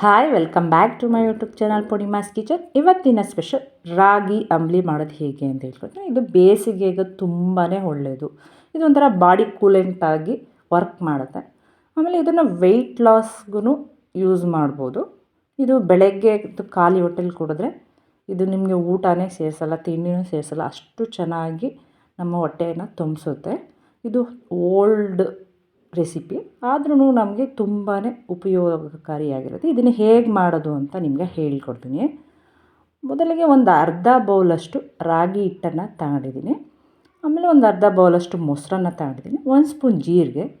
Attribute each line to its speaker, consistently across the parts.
Speaker 1: Hi welcome back to my YouTube channel Poornima's kitchen ಇವತ್ತಿನ special ರಾಗಿ ಅಂಬ್ಲಿ ಮಾಡೋದು ಹೇಗೆ ಅಂತ ಹೇಳ್ಕೊಡ್ತೀನಿ. ಇದು ಬೇಸಿಗೆಗೆ ತುಂಬಾ ಒಳ್ಳೆಯದು ಇದೊಂಥರ ಬಾಡಿ ಕೂಲೆಂಟಾಗಿ ವರ್ಕ್ ಮಾಡುತ್ತೆ. ಆಮೇಲೆ ಇದನ್ನು ವೆಯ್ಟ್ ಲಾಸ್ಗೂ ಯೂಸ್ ಮಾಡ್ಬೋದು. ಇದು ಬೆಳಗ್ಗೆ ಖಾಲಿ ಹೊಟ್ಟೆಲಿ ಕುಡಿದ್ರೆ ಇದು ನಿಮಗೆ ಊಟನೇ ಸೇರಿಸಲ್ಲ, ತಿಂಡಿನೂ ಸೇರಿಸಲ್ಲ, ಅಷ್ಟು ಚೆನ್ನಾಗಿ ನಮ್ಮ ಹೊಟ್ಟೆಯನ್ನು ತುಂಬಿಸುತ್ತೆ. ಇದು ಓಲ್ಡ್ ರೆಸಿಪಿ ಆದ್ರೂ ನಮಗೆ ತುಂಬಾ ಉಪಯೋಗಕಾರಿಯಾಗಿರುತ್ತೆ. ಇದನ್ನು ಹೇಗೆ ಮಾಡೋದು ಅಂತ ನಿಮಗೆ ಹೇಳಿಕೊಡ್ತೀನಿ. ಮೊದಲಿಗೆ ಒಂದು ಅರ್ಧ ಬೌಲಷ್ಟು ರಾಗಿ ಹಿಟ್ಟನ್ನು ತಗೊಂಡಿದ್ದೀನಿ. ಆಮೇಲೆ ಒಂದು ಅರ್ಧ ಬೌಲಷ್ಟು ಮೊಸರನ್ನ ತಗೊಂಡಿದ್ದೀನಿ. ಒಂದು ಸ್ಪೂನ್ ಜೀರಿಗೆ,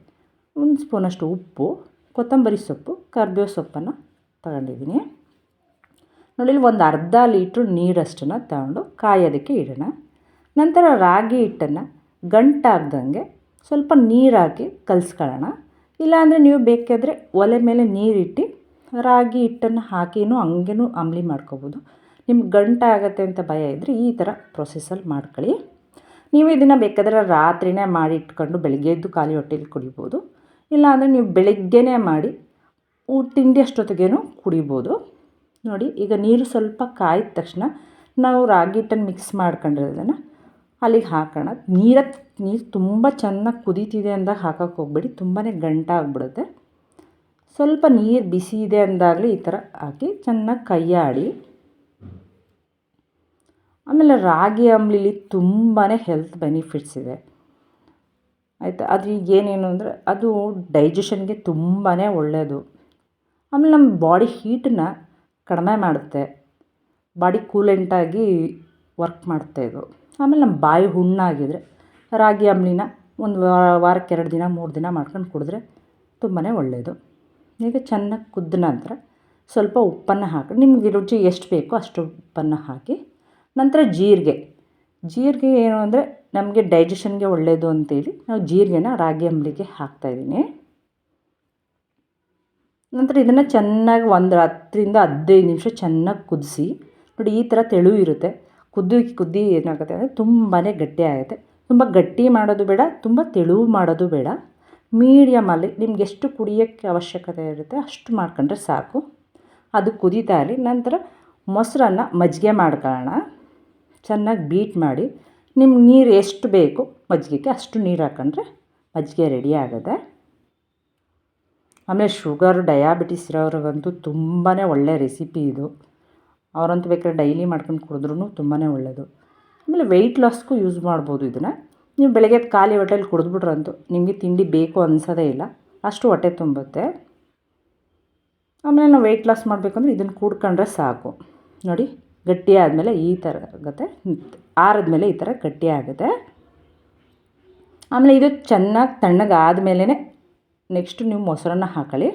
Speaker 1: ಒಂದು ಸ್ಪೂನಷ್ಟು ಉಪ್ಪು, ಕೊತ್ತಂಬರಿ ಸೊಪ್ಪು, ಕರ್ಬೇವು ಸೊಪ್ಪನ್ನು ತಗೊಂಡಿದ್ದೀನಿ. ನೋಡಿ ಒಂದು ಅರ್ಧ ಲೀಟ್ರ್ ನೀರಷ್ಟನ್ನು ತಗೊಂಡು ಕಾಯೋದಕ್ಕೆ ಇಡೋಣ. ನಂತರ ರಾಗಿ ಹಿಟ್ಟನ್ನು ಗಂಟಾಗ್ದಂಗೆ ಸ್ವಲ್ಪ ನೀರು ಹಾಕಿ ಕಲಿಸ್ಕೊಳ್ಳೋಣ. ಇಲ್ಲಾಂದರೆ ನೀವು ಬೇಕಾದರೆ ಒಲೆ ಮೇಲೆ ನೀರಿಟ್ಟು ರಾಗಿ ಹಿಟ್ಟನ್ನು ಹಾಕಿನೂ ಹಂಗೇನೂ ಅಂಬಲಿ ಮಾಡ್ಕೋಬೋದು. ನಿಮ್ಗೆ ಗಂಟಾಗತ್ತೆ ಅಂತ ಭಯ ಇದ್ದರೆ ಈ ಥರ ಪ್ರೊಸೆಸಲ್ಲಿ ಮಾಡ್ಕೊಳ್ಳಿ. ನೀವು ಇದನ್ನು ಬೇಕಾದರೆ ರಾತ್ರಿನೇ ಮಾಡಿ ಇಟ್ಕೊಂಡು ಬೆಳಗ್ಗೆ ಎದ್ದು ಖಾಲಿ ಹೊಟ್ಟೆಲಿ ಕುಡಿಬೋದು. ಇಲ್ಲಾಂದರೆ ನೀವು ಬೆಳಗ್ಗೆನೇ ಮಾಡಿ ಊಟ ತಿಂಡಿ ಅಷ್ಟೊತ್ತಿಗೇನು ಕುಡಿಬೋದು. ನೋಡಿ, ಈಗ ನೀರು ಸ್ವಲ್ಪ ಕಾಯಿದ ತಕ್ಷಣ ನಾವು ರಾಗಿ ಹಿಟ್ಟನ್ನು ಮಿಕ್ಸ್ ಮಾಡ್ಕೊಂಡಿರೋದನ್ನು ಅಲ್ಲಿಗೆ ಹಾಕೋಣ. ನೀರ, ನೀರು ತುಂಬ ಚೆನ್ನಾಗಿ ಕುದೀತಿದೆ ಅಂದಾಗ ಹಾಕೋಕೆ ಹೋಗ್ಬೇಡಿ. ತುಂಬಾ ಗಂಟಾಗ್ಬಿಡುತ್ತೆ ಸ್ವಲ್ಪ ನೀರು ಬಿಸಿ ಇದೆ ಅಂದಾಗಲಿ ಈ ಥರ ಹಾಕಿ ಚೆನ್ನಾಗಿ ಕೈಯಾಡಿ. ಆಮೇಲೆ ರಾಗಿ ಅಂಬ್ಲಿಲಿ ತುಂಬಾ ಹೆಲ್ತ್ ಬೆನಿಫಿಟ್ಸ್ ಇದೆ. ಆಯಿತಾ? ಅದು ಏನೇನು ಅಂದರೆ ಅದು ಡೈಜೆಷನ್ಗೆ ತುಂಬಾ ಒಳ್ಳೆಯದು ಆಮೇಲೆ ನಮ್ಮ ಬಾಡಿ ಹೀಟನ್ನ ಕಡಿಮೆ ಮಾಡುತ್ತೆ. ಬಾಡಿ ಕೂಲೆಂಟಾಗಿ ವರ್ಕ್ ಮಾಡುತ್ತೆ ಇದು. ಆಮೇಲೆ ನಮ್ಮ ಬಾಯಿ ಹುಣ್ಣಾಗಿದ್ರೆ ರಾಗಿ ಅಂಬಲಿನ ಒಂದು ವಾರಕ್ಕೆ ಎರಡು ದಿನ, ಮೂರು ದಿನ ಮಾಡ್ಕೊಂಡು ಕುಡಿದ್ರೆ ತುಂಬಾ ಒಳ್ಳೆಯದು ಈಗ ಚೆನ್ನಾಗಿ ಕುದ್ದ ನಂತರ ಸ್ವಲ್ಪ ಉಪ್ಪನ್ನು ಹಾಕಿ, ನಿಮಗೆ ರುಚಿ ಎಷ್ಟು ಬೇಕೋ ಅಷ್ಟು ಉಪ್ಪನ್ನು ಹಾಕಿ, ನಂತರ ಜೀರಿಗೆ. ಜೀರಿಗೆ ಏನು ಅಂದರೆ ನಮಗೆ ಡೈಜೆಷನ್ಗೆ ಒಳ್ಳೆಯದು ಅಂತೇಳಿ ನಾವು ಜೀರಿಗೆನ ರಾಗಿ ಅಂಬ್ಲಿಗೆ ಹಾಕ್ತಾಯಿದ್ದೀನಿ ನಂತರ ಇದನ್ನು ಚೆನ್ನಾಗಿ ಒಂದು ಹತ್ತರಿಂದ ಹದಿನೈದು ನಿಮಿಷ ಚೆನ್ನಾಗಿ ಕುದಿಸಿ, ನೋಡಿ ಈ ಥರ ತೆಳು ಇರುತ್ತೆ. ಕುದ್ದು ಕುದ್ದಿ ಏನಾಗುತ್ತೆ ಅಂದರೆ ತುಂಬಾ ಗಟ್ಟಿ ಆಗುತ್ತೆ. ತುಂಬ ಗಟ್ಟಿ ಮಾಡೋದು ಬೇಡ, ತುಂಬ ತೆಳುವು ಮಾಡೋದು ಬೇಡ. ಮೀಡಿಯಮಲ್ಲಿ ನಿಮ್ಗೆ ಎಷ್ಟು ಕುಡಿಯೋಕ್ಕೆ ಅವಶ್ಯಕತೆ ಇರುತ್ತೆ ಅಷ್ಟು ಮಾಡ್ಕೊಂಡ್ರೆ ಸಾಕು. ಅದು ಕುದೀತಾ ಇರಲಿ. ನಂತರ ಮೊಸರನ್ನ ಮಜ್ಜಿಗೆ ಮಾಡ್ಕೊಳ್ಳೋಣ. ಚೆನ್ನಾಗಿ ಬೀಟ್ ಮಾಡಿ. ನಿಮ್ಗೆ ನೀರು ಎಷ್ಟು ಬೇಕು ಮಜ್ಜಿಗೆಗೆ ಅಷ್ಟು ನೀರು ಹಾಕೊಂಡ್ರೆ ಮಜ್ಜಿಗೆ ರೆಡಿ ಆಗುತ್ತೆ. ಆಮೇಲೆ ಶುಗರ್, ಡಯಾಬಿಟಿಸ್ ಇರೋರಿಗಂತೂ ತುಂಬಾ ಒಳ್ಳೆಯ ರೆಸಿಪಿ ಇದು. ಅವರಂತೂ ಬೇಕಾದ್ರೆ ಡೈಲಿ ಮಾಡ್ಕೊಂಡು ಕುಡಿದ್ರೂ ತುಂಬಾ ಒಳ್ಳೆಯದು ಆಮೇಲೆ ವೆಯ್ಟ್ ಲಾಸ್ಗೂ ಯೂಸ್ ಮಾಡ್ಬೋದು ಇದನ್ನು. ನೀವು ಬೆಳಗ್ಗೆ ಖಾಲಿ ಹೊಟ್ಟೆಲಿ ಕುಡಿದ್ಬಿಟ್ರಂತೂ ನಿಮಗೆ ತಿಂಡಿ ಬೇಕು ಅನ್ಸೋದೇ ಇಲ್ಲ. ಅಷ್ಟು ಹೊಟ್ಟೆ ತುಂಬುತ್ತೆ. ಆಮೇಲೆ ನಾವು ವೆಯ್ಟ್ ಲಾಸ್ ಮಾಡಬೇಕಂದ್ರೆ ಇದನ್ನು ಕೂಡ್ಕೊಂಡ್ರೆ ಸಾಕು. ನೋಡಿ, ಗಟ್ಟಿ ಆದಮೇಲೆ ಈ ಥರ ಆಗುತ್ತೆ. ಆರದ್ಮೇಲೆ ಈ ಥರ ಗಟ್ಟಿ ಆಗುತ್ತೆ. ಆಮೇಲೆ ಇದು ಚೆನ್ನಾಗಿ ತಣ್ಣಗಾದ್ಮೇಲೆ ನೆಕ್ಸ್ಟ್ ನೀವು ಮೊಸರನ್ನ ಹಾಕೊಳ್ಳಿ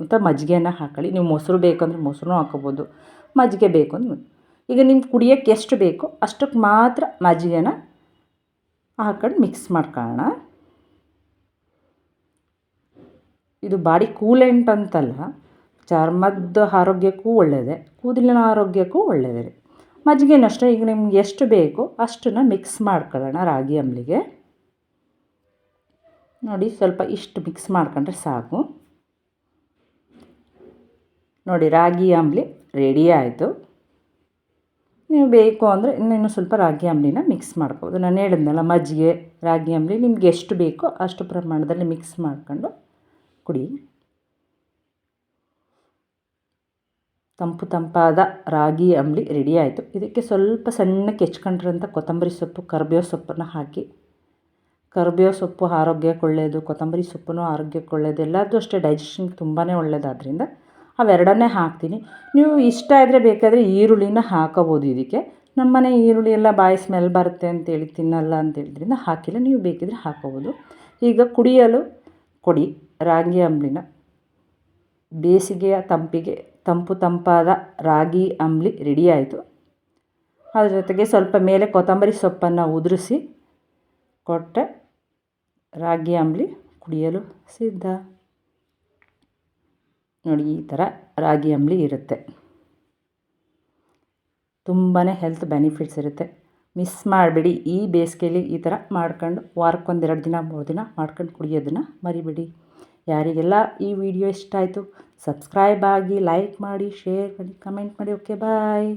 Speaker 1: ಮತ್ತು ಮಜ್ಜಿಗೆನ ಹಾಕೊಳ್ಳಿ ನೀವು ಮೊಸರು ಬೇಕಂದ್ರೆ ಮೊಸರು ಹಾಕೋಬೋದು. ಮಜ್ಜಿಗೆ ಬೇಕು ಅಂದ್ರೆ ಈಗ ನಿಮ್ಗೆ ಕುಡಿಯೋಕ್ಕೆ ಎಷ್ಟು ಬೇಕೋ ಅಷ್ಟಕ್ಕೆ ಮಾತ್ರ ಮಜ್ಜಿಗೆನ ಹಾಕೊಂಡು ಮಿಕ್ಸ್ ಮಾಡ್ಕೊಳ್ಳೋಣ. ಇದು ಬಾಡಿ ಕೂಲೆಂಟ್ ಅಂತಲ್ಲ, ಚರ್ಮದ ಆರೋಗ್ಯಕ್ಕೂ ಒಳ್ಳೆಯದೇ ಕೂದಲಿನ ಆರೋಗ್ಯಕ್ಕೂ ಒಳ್ಳೆಯದೇ ಮಜ್ಜಿಗೆನೂ ಅಷ್ಟೇ, ಈಗ ನಿಮ್ಗೆ ಎಷ್ಟು ಬೇಕೋ ಅಷ್ಟನ್ನು ಮಿಕ್ಸ್ ಮಾಡ್ಕೊಳ್ಳೋಣ ರಾಗಿ ಅಂಬ್ಲಿಗೆ. ನೋಡಿ, ಸ್ವಲ್ಪ ಇಷ್ಟು ಮಿಕ್ಸ್ ಮಾಡ್ಕೊಂಡ್ರೆ ಸಾಕು. ನೋಡಿ, ರಾಗಿ ಅಂಬ್ಲಿ ರೆಡಿ ಆಯಿತು. ನೀವು ಬೇಕು ಅಂದರೆ ಇನ್ನೂ ಸ್ವಲ್ಪ ರಾಗಿ ಅಂಬಲಿನ ಮಿಕ್ಸ್ ಮಾಡ್ಬೋದು. ನಾನು ಹೇಳಿದ್ನಲ್ಲ ಮಜ್ಜಿಗೆ, ರಾಗಿ ಅಂಬಲಿ ನಿಮ್ಗೆ ಎಷ್ಟು ಬೇಕೋ ಅಷ್ಟು ಪ್ರಮಾಣದಲ್ಲಿ ಮಿಕ್ಸ್ ಮಾಡ್ಕೊಂಡು ಕುಡಿ. ತಂಪು ತಂಪಾದ ರಾಗಿ ಅಂಬಲಿ ರೆಡಿ ಆಯಿತು. ಇದಕ್ಕೆ ಸ್ವಲ್ಪ ಸಣ್ಣಕ್ಕೆ ಹೆಚ್ಕೊಂಡಿರೋಂಥ ಕೊತ್ತಂಬರಿ ಸೊಪ್ಪು, ಕರಿಬೇವು ಸೊಪ್ಪನ್ನು ಹಾಕಿ. ಕರಿಬೇವು ಸೊಪ್ಪು ಆರೋಗ್ಯಕ್ಕೆ ಒಳ್ಳೆಯದು ಕೊತ್ತಂಬರಿ ಸೊಪ್ಪು ಆರೋಗ್ಯಕ್ಕೆ ಒಳ್ಳೆಯದು ಎಲ್ಲದೂ ಅಷ್ಟೇ ಡೈಜೆಷನ್ಗೆ ತುಂಬಾ ಒಳ್ಳೆಯದಾದ್ರಿಂದ ಅವೆರಡನ್ನೇ ಹಾಕ್ತೀನಿ. ನೀವು ಇಷ್ಟ ಇದ್ದರೆ ಬೇಕಾದರೆ ಈರುಳ್ಳಿನ ಹಾಕೋಬೋದು ಇದಕ್ಕೆ. ನಮ್ಮನೆ ಈರುಳ್ಳಿ ಎಲ್ಲ ಬಾಯಿ ಸ್ಮೆಲ್ ಬರುತ್ತೆ ಅಂತೇಳಿ ತಿನ್ನಲ್ಲ ಅಂತೇಳಿದ್ರಿಂದ ಹಾಕಿಲ್ಲ. ನೀವು ಬೇಕಿದ್ರೆ ಹಾಕೋಬೋದು. ಈಗ ಕುಡಿಯಲು ಕೊಡಿ ರಾಗಿ ಅಂಬ್ಲಿನ. ಬೇಸಿಗೆಯ ತಂಪಿಗೆ ತಂಪು ತಂಪಾದ ರಾಗಿ ಅಂಬ್ಲಿ ರೆಡಿ ಆಯಿತು. ಅದ್ರ ಜೊತೆಗೆ ಸ್ವಲ್ಪ ಮೇಲೆ ಕೊತ್ತಂಬರಿ ಸೊಪ್ಪನ್ನು ಉದುರಿಸಿ ಕೊಟ್ಟರೆ ರಾಗಿ ಅಂಬ್ಲಿ ಕುಡಿಯಲು ಸಿದ್ಧ. ನೋಡಿ, ಈ ಥರ ರಾಗಿ ಅಂಬಲಿ ಇರುತ್ತೆ. ತುಂಬಾ ಹೆಲ್ತ್ ಬೆನಿಫಿಟ್ಸ್ ಇರುತ್ತೆ. ಮಿಸ್ ಮಾಡಬೇಡಿ, ಈ ಬೇಸಿಗೆಯಲ್ಲಿ ಈ ಥರ ಮಾಡ್ಕೊಂಡು ವಾರಕ್ಕೊಂದೆರಡು ದಿನ, ಮೂರು ದಿನ ಮಾಡ್ಕೊಂಡು ಕುಡಿಯೋದನ್ನು ಮರಿಬೇಡಿ. ಯಾರಿಗೆಲ್ಲ ಈ ವಿಡಿಯೋ ಇಷ್ಟ ಆಯಿತು ಸಬ್ಸ್ಕ್ರೈಬ್ ಆಗಿ ಲೈಕ್ ಮಾಡಿ ಶೇರ್ ಮಾಡಿ ಕಮೆಂಟ್ ಮಾಡಿ ಓಕೆ ಬಾಯ್